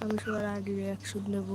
আমি সবার আগে রিয়াকশন নেব।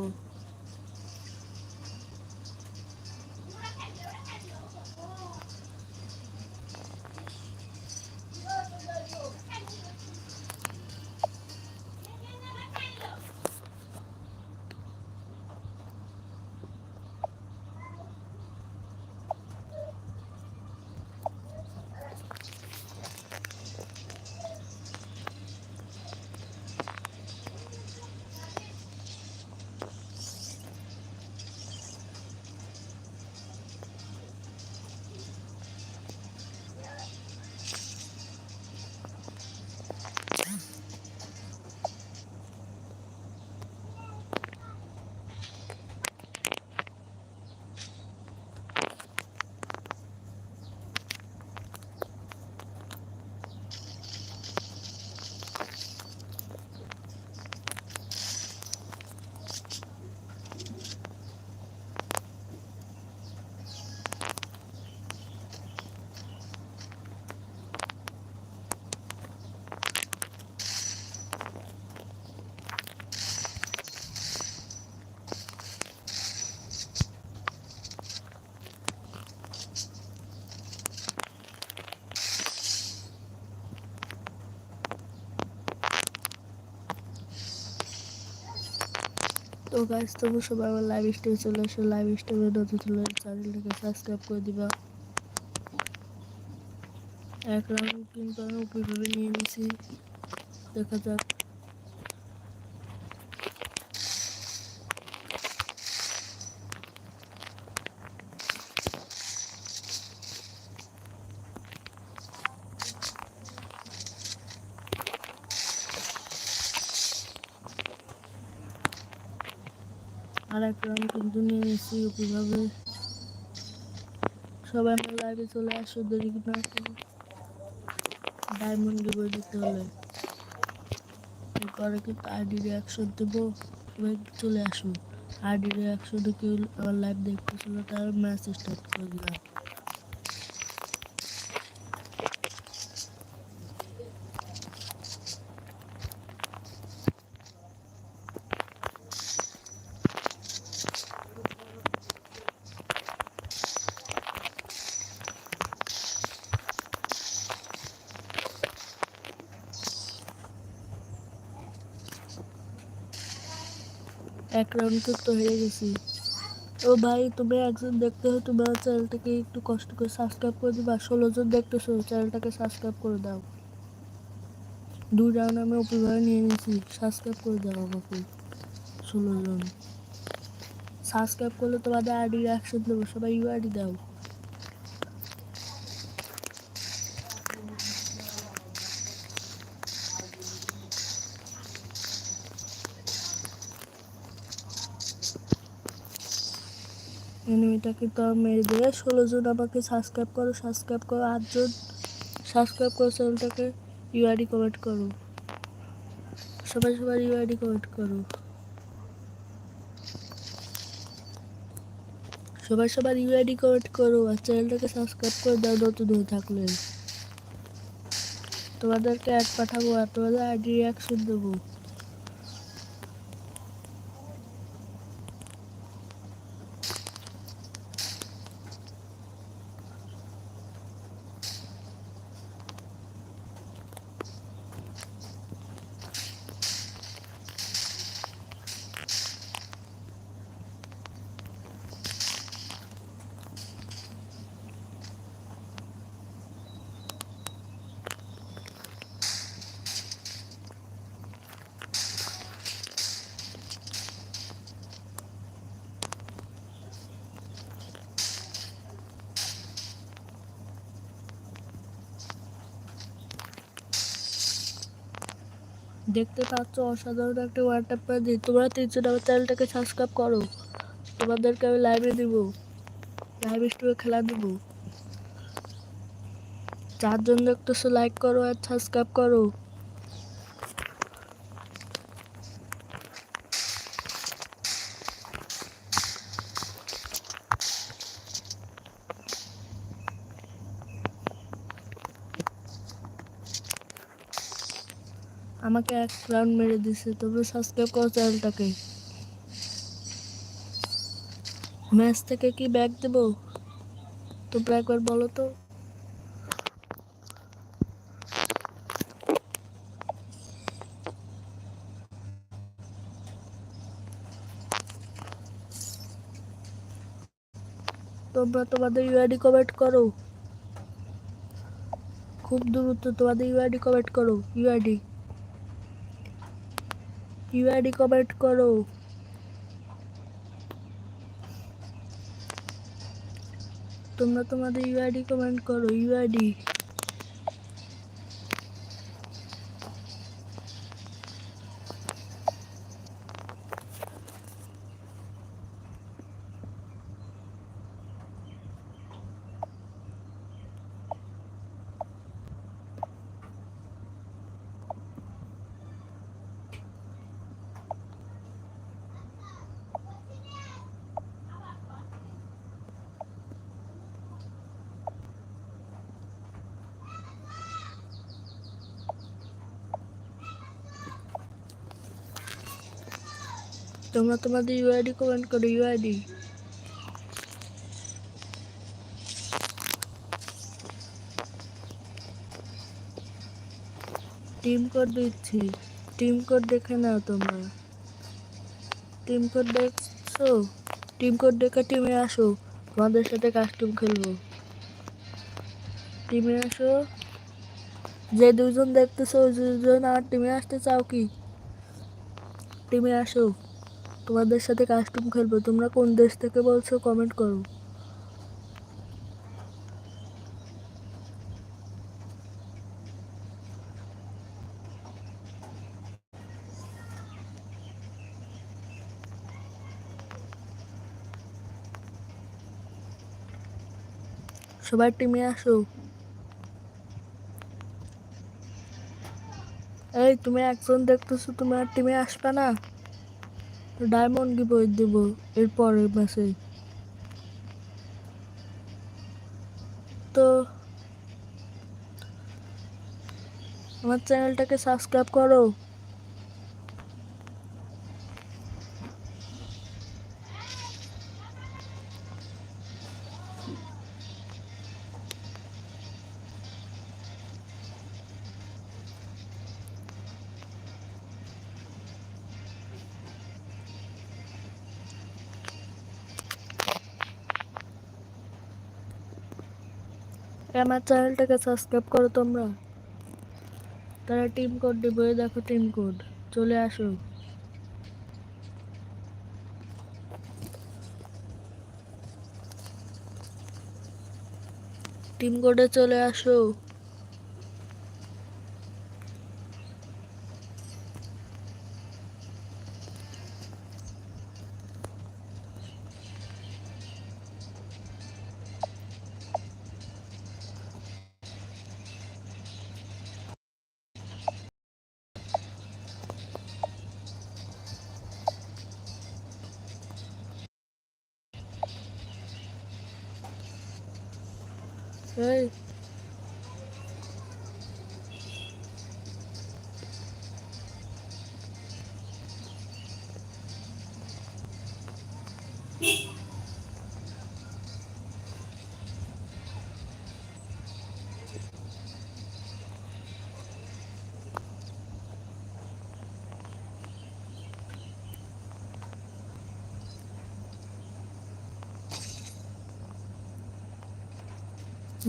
তো গাইস তোমরা সবাই আমার লাইভ স্ট্রিমে চলে এসো। লাইভ স্ট্রিমে নতুন চলে চ্যানেলটাকে সাবস্ক্রাইব করে দিবা। এক রাউন্ড কিন্তু আমি উপরে নিয়ে নিয়েছি দেখা যাক। রাউন্ড কিন্তু নিয়ে নিয়েছি কীভাবে সবাই আমার লাইভে চলে আসো, দেরি না। ডায়মন্ড গিয়ে দিতে হলে। এরপরে কিন্তু আইডি রিয়াকশন দেবো? চলে আসুন। আইডি রিয়াকশনে কেউ আমার লাইভ দেখতেছিল তার ম্যাচ স্টার্ট করে দিলাম এক রাউন্ড তো হয়ে গেছি। ও ভাই তুমি একজন দেখতে হয় তোমার চ্যানেলটাকে একটু কষ্ট করে সাবস্ক্রাইব করে দিবা। ষোলো জন দেখতেছো, চ্যানেলটাকে সাবস্ক্রাইব করে দাও। দুই রাউন্ড আমি উপরে নিয়ে নিয়েছি সাবস্ক্রাইব করে দাও আমাকে, ষোলো জন। সাবস্ক্রাইব করলে তোমাদের আইডি অ্যাকশন দেবো, সবাই ইউআইডি দাও। এনিমিটাকে তো মেরে দিয়ে ষোলো জন আমাকে সাবস্ক্রাইব করো সাবস্ক্রাইব করো। আটজন সাবস্ক্রাইব করো চ্যানেলটাকে ইউআইডি কমেন্ট করো। সবাই সবাই ইউআইডি কমেন্ট করো। সবাই সবার ইউআইডি কমেন্ট করো আর চ্যানেলটাকে সাবস্ক্রাইব করে দাও নতুন হয়ে থাকলে। তোমাদেরকে অ্যাড পাঠাবো আর তোমাদের আইডি রিয়াকশন দেবো। দেখতে পাচ্ছ, অসাধারণ একটা ওয়াটার পানি তোমরা তিনজন আমার চ্যানেলটাকে সাবস্ক্রাইব করো। তোমাদেরকে আমি লাইভে দিব। লাইভ স্ট্রিমে খেলা দেবো। চারজন দেখতেছো লাইক করো আর সাবস্ক্রাইব করো। আমাকে এক রাউন্ড মেরে দিছে, তবে সাবস্ক্রাইব করো চ্যানেলটাকে ম্যাচ থেকে কি ব্যাগ দেবো? তোমরা একবার বলো তো। তোমরা তোমাদের ইউআইডি কমেন্ট করো। খুব দ্রুত তোমাদের ইউআইডি কমেন্ট করো ইউআইডি ইউআইডি কমেন্ট করো। তোমরা তোমাদের ইউআইডি কমেন্ট করো ইউআইডি তোমরা তোমাদের ইউআইডি কমেন্ট করো ইউআইডি টিম কোড দিচ্ছি। টিম কোড দেখে নাও তোমরা। টিম কোড দেখছ? টিম কোড দেখে টিমে আসো। তোমাদের সাথে কাস্টম খেলব। টিমে আসো। যে দুজন দেখতেছো দুজন আমার টিমে আসতে চাও কি? টিমে আসো। তোমাদের সাথে কাস্টম খেলব। তোমরা কোন দেশ থেকে বলছো কমেন্ট করো। সবার টিমে আসো। এই, তুমি একজন দেখতেছো তোমার টিমে আসবে না? ডায়মন্ড গিফট দেবো এরপরের ম্যাচে। তো আমার চ্যানেলটাকে সাবস্ক্রাইব করো। আমার চ্যানেলটাকে সাবস্ক্রাইব করো তোমরা। তারা টিম কোড দিব দেখো টিম কোড চলে আসো। টিম কোডে চলে আসো। এই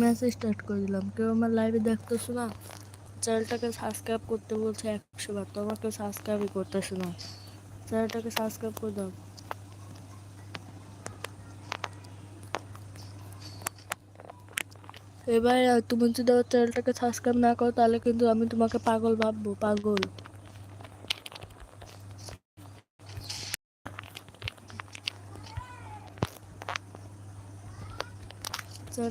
ম্যাচ স্টার্ট করে দিলাম। কেউ আমার লাইভে দেখতেছো না, চ্যানেলটাকে সাবস্ক্রাইব করতে বলছে একশো বার তো আমাকে সাবস্ক্রাইবই করতেছে না। চ্যানেলটাকে সাবস্ক্রাইব করে দাও। এবার তুমি যদি আমার চ্যানেলটাকে সাবস্ক্রাইব না করো, তাহলে কিন্তু আমি তোমাকে পাগল ভাববো, পাগল।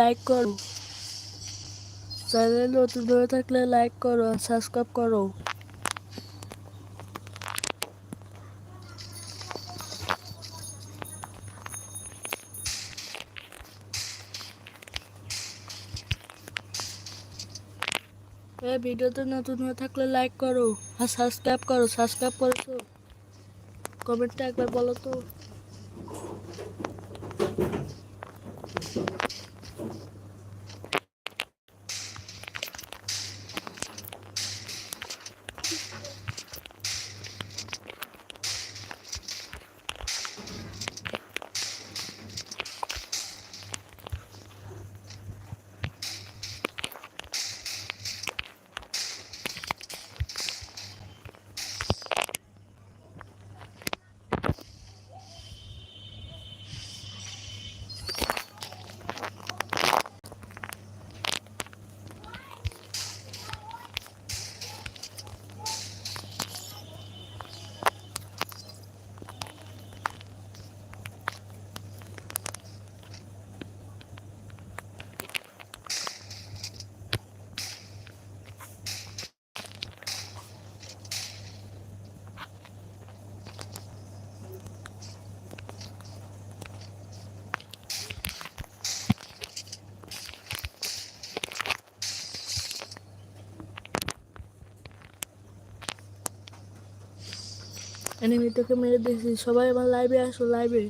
লাইক করো। চ্যানেল নতুন হয়ে থাকলে লাইক করো আর সাবস্ক্রাইব করো। এই ভিডিওতে নতুন হয়ে থাকলে লাইক করো আর সাবস্ক্রাইব করো। সাবস্ক্রাইব করেছ? কমেন্টটা একবার বলো তো। এনিমিটাকে মেরে দিয়েছি সবাই আমার লাইভে আসো লাইভে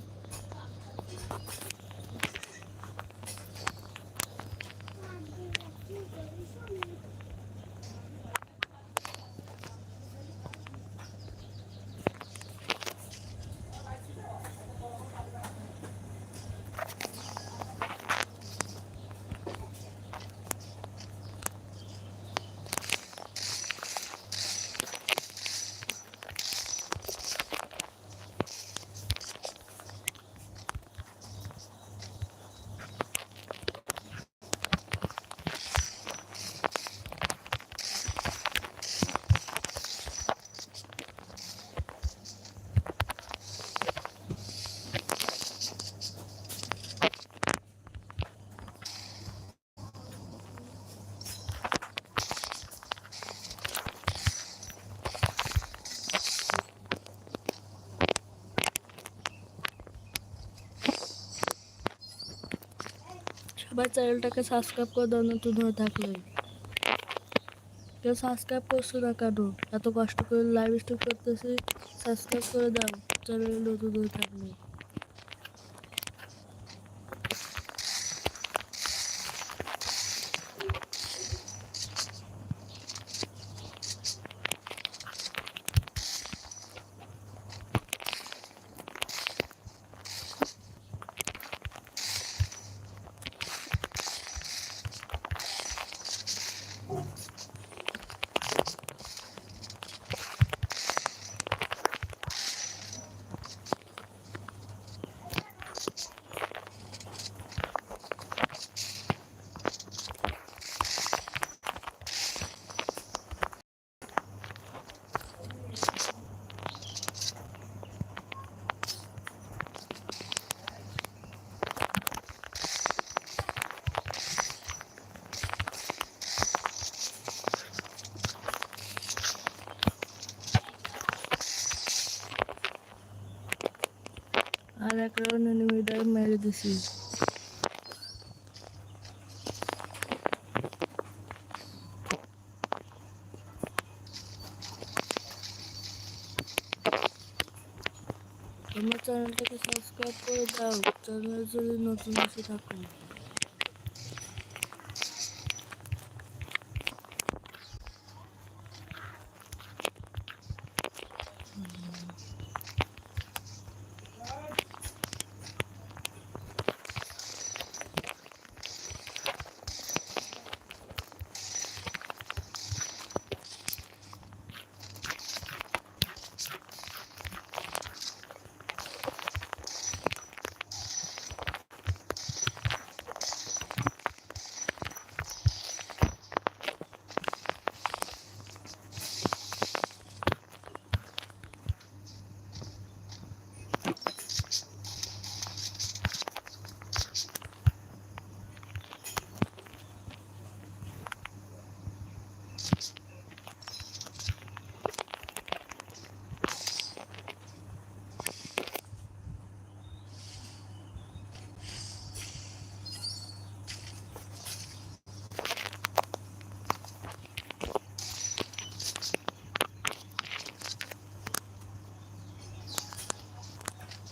সবাই চ্যানেলটাকে সাবস্ক্রাইব করে দাও, নতুন হয়ে থাকলে। কেউ সাবস্ক্রাইব করছ না কেন? এত কষ্ট করে লাইভ স্ট্রিম করতেছি সাবস্ক্রাইব করে দাও, চ্যানেল নতুন হয়ে থাকলে। রাউন্ড এনিমিটাকে মেরে দিছি আমার চ্যানেলটাকে সাবস্ক্রাইব করে দাও চ্যানেলে যদি নতুন এসে থাকো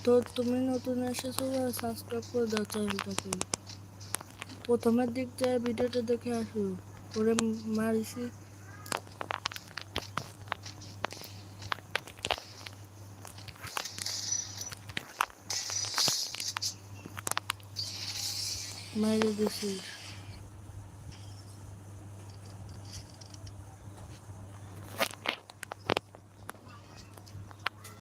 তো তুমি নতুন এসেছ সাবস্ক্রাইব করে দাও চ্যানেলটাকে প্রথমের দিক যায় ভিডিওটা দেখে আসো। ওরে মারিছি। মারি দিছিস